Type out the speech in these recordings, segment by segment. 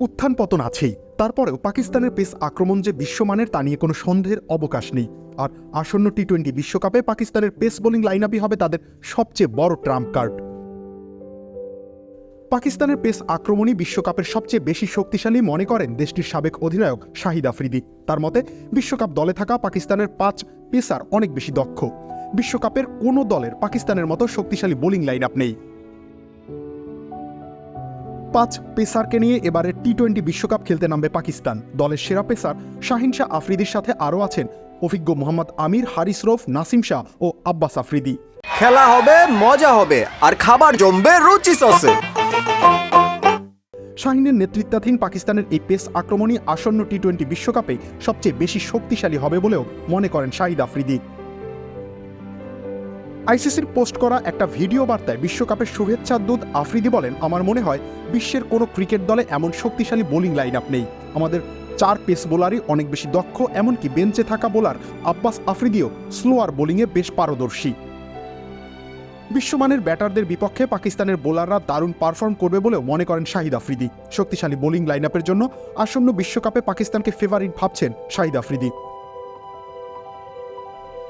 উত্থান পতন আছেই। তারপরেও পাকিস্তানের পেস আক্রমণ যে বিশ্বমানের তা নিয়ে কোনো সন্দেহের অবকাশ নেই। আর আসন্ন টি টোয়েন্টি বিশ্বকাপে পাকিস্তানের পেস বোলিং লাইন আপই হবে তাদের সবচেয়ে বড় ট্রাম্প কার্ড। পাকিস্তানের পেস আক্রমণই বিশ্বকাপের সবচেয়ে বেশি শক্তিশালী মনে করেন দেশটির সাবেক অধিনায়ক শাহিদ আফ্রিদি। তার মতে, বিশ্বকাপ দলে থাকা পাকিস্তানের পাঁচ পেসার অনেক বেশি দক্ষ। বিশ্বকাপের কোনো দলের পাকিস্তানের মতো শক্তিশালী বোলিং লাইন আপ নেই। পাঁচ পেসারকে নিয়ে এবারে টি টোয়েন্টি বিশ্বকাপ খেলতে নামবে পাকিস্তান। দলের সেরা পেসার শাহিন শাহ আফ্রিদির সাথে আরও আছেন অভিজ্ঞ মোহাম্মদ আমির হারিস রফ নাসিম শাহ ও আব্বাস আফ্রিদি। খেলা হবে মজা হবে আর খাবার জমবে রুচি সসে। শাহিনের নেতৃত্বাধীন পাকিস্তানের এই পেস আক্রমণই আসন্ন টি টোয়েন্টি বিশ্বকাপে সবচেয়ে বেশি শক্তিশালী হবে বলেও মনে করেন শাহিদ আফ্রিদি। আইসিসির পোস্ট করা একটা ভিডিও বার্তায় বিশ্বকাপের শুভেচ্ছা দূত আফ্রিদি বলেন, আমার মনে হয় বিশ্বের কোনো ক্রিকেট দলে এমন শক্তিশালী বোলিং লাইন আপ নেই। আমাদের চার পেস বোলারই অনেক বেশি দক্ষ, এমনকি বেঞ্চে থাকা বোলার আব্বাস আফ্রিদিও স্লোয়ার বোলিংয়ে বেশ পারদর্শী। বিশ্বমানের ব্যাটারদের বিপক্ষে পাকিস্তানের বোলাররা দারুণ পারফর্ম করবে বলেও মনে করেন শাহিদ আফ্রিদি। শক্তিশালী বোলিং লাইন জন্য আসন্ন বিশ্বকাপে পাকিস্তানকে ফেভারিট ভাবছেন শাহিদ আফ্রিদি।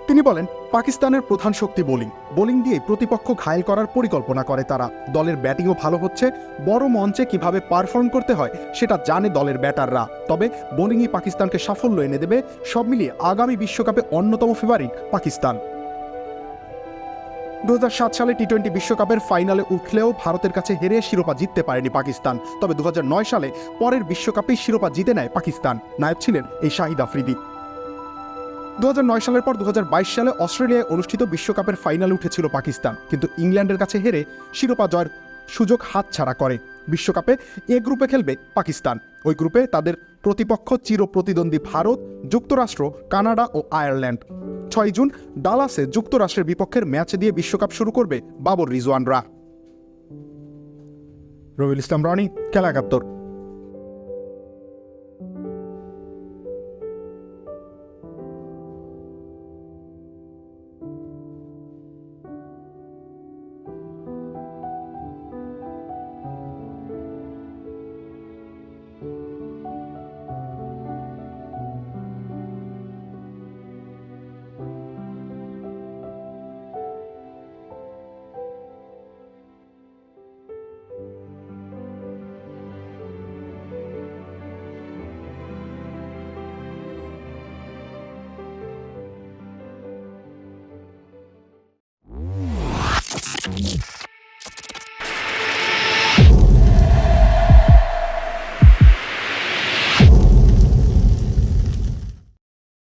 তিনি বলেন, পাকিস্তানের প্রধান শক্তি বোলিং। বোলিং দিয়ে প্রতিপক্ষ ঘায়েল করার পরিকল্পনা করে তারা। দলের ব্যাটিংও ভালো হচ্ছে। বড় মঞ্চে কীভাবে পারফর্ম করতে হয়, সেটা জানে দলের ব্যাটাররা। তবে বোলিংই পাকিস্তানকে সাফল্য এনে দেবে, সব মিলিয়ে আগামী বিশ্বকাপে অন্যতম ফেভারিট পাকিস্তান। দু হাজার সাত সালে টি টোয়েন্টি বিশ্বকাপের ফাইনালে উঠলেও ভারতের কাছে হেরে শিরোপা জিততে পারেনি পাকিস্তান। তবে দু হাজার নয় সালে পরের বিশ্বকাপেই শিরোপা জিতে নেয় পাকিস্তান। নায়ক ছিলেন এই শাহিদ আফ্রিদি। দু হাজার নয় সালের পর দু হাজার বাইশ সালে অস্ট্রেলিয়ায় অনুষ্ঠিত বিশ্বকাপের ফাইনালে উঠেছিল পাকিস্তান। কিন্তু ইংল্যান্ডের কাছে হেরে শিরোপা জয়ের সুযোগ হাতছাড়া করে। বিশ্বকাপে এ গ্রুপে খেলবে পাকিস্তান। ওই গ্রুপে তাদের প্রতিপক্ষ চির প্রতিদ্বন্দ্বী ভারত, যুক্তরাষ্ট্র, কানাডা ও আয়ারল্যান্ড। ছয় জুন ডালাসে যুক্তরাষ্ট্রের বিপক্ষের ম্যাচ দিয়ে বিশ্বকাপ শুরু করবে বাবর রিজওয়ানরা। রবিউল ইসলাম রনি, খেলা একাত্তর। Yeah.